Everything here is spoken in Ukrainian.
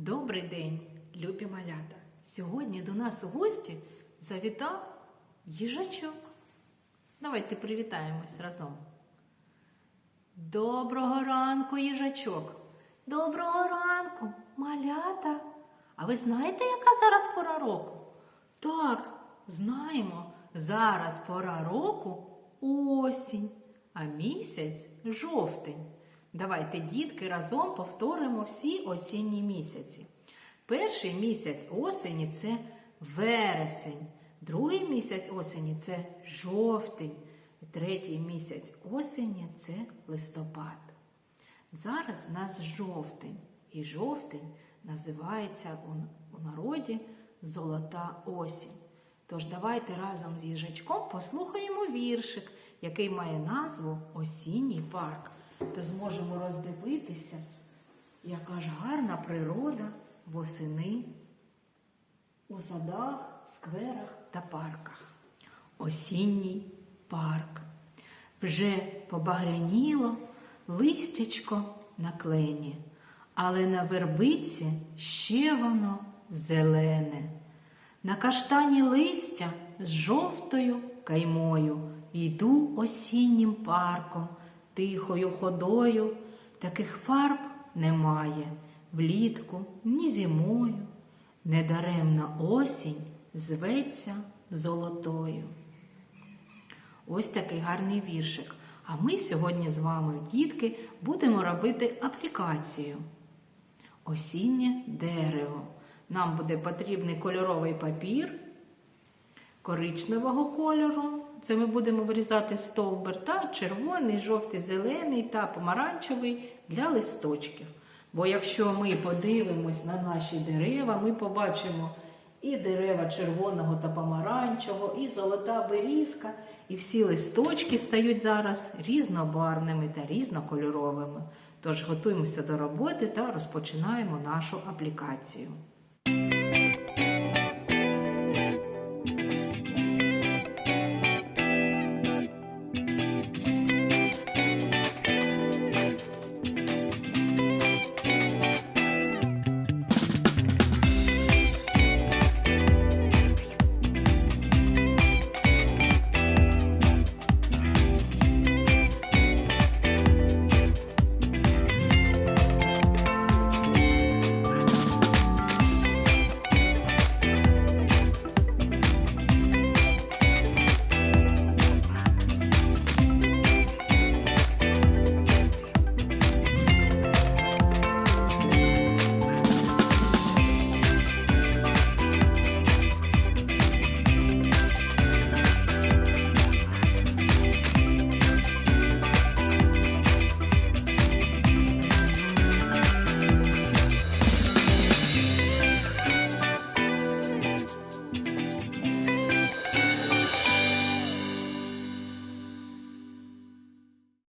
Добрий день, любі малята! Сьогодні до нас у гості завітав їжачок. Давайте привітаємось разом. Доброго ранку, їжачок! Доброго ранку, малята! А ви знаєте, яка зараз пора року? Так, знаємо, зараз пора року осінь, а місяць жовтень. Давайте, дітки, разом повторимо всі осінні місяці. Перший місяць осені це вересень, другий місяць осені це жовтень, третій місяць осені це листопад. Зараз в нас жовтень, і жовтень називається у народі золота осінь. Тож давайте разом з їжачком послухаємо віршик, який має назву Осінній парк. То зможемо роздивитися, яка ж гарна природа восени у садах, скверах та парках. Осінній парк. Вже побагряніло листячко на клені, але на вербиці ще воно зелене. На каштані листя з жовтою каймою йду осіннім парком, тихою ходою. Таких фарб немає влітку, ні зимою. Недаремна осінь зветься золотою. Ось такий гарний віршик. А ми сьогодні з вами, дітки, будемо робити аплікацію. Осіннє дерево. Нам буде потрібний кольоровий папір коричневого кольору. Це ми будемо вирізати стовбур та червоний, жовтий, зелений та помаранчевий для листочків. Бо якщо ми подивимось на наші дерева, ми побачимо і дерева червоного та помаранчевого, і золота берізка, і всі листочки стають зараз різнобарвними та різнокольоровими. Тож готуємося до роботи та розпочинаємо нашу аплікацію.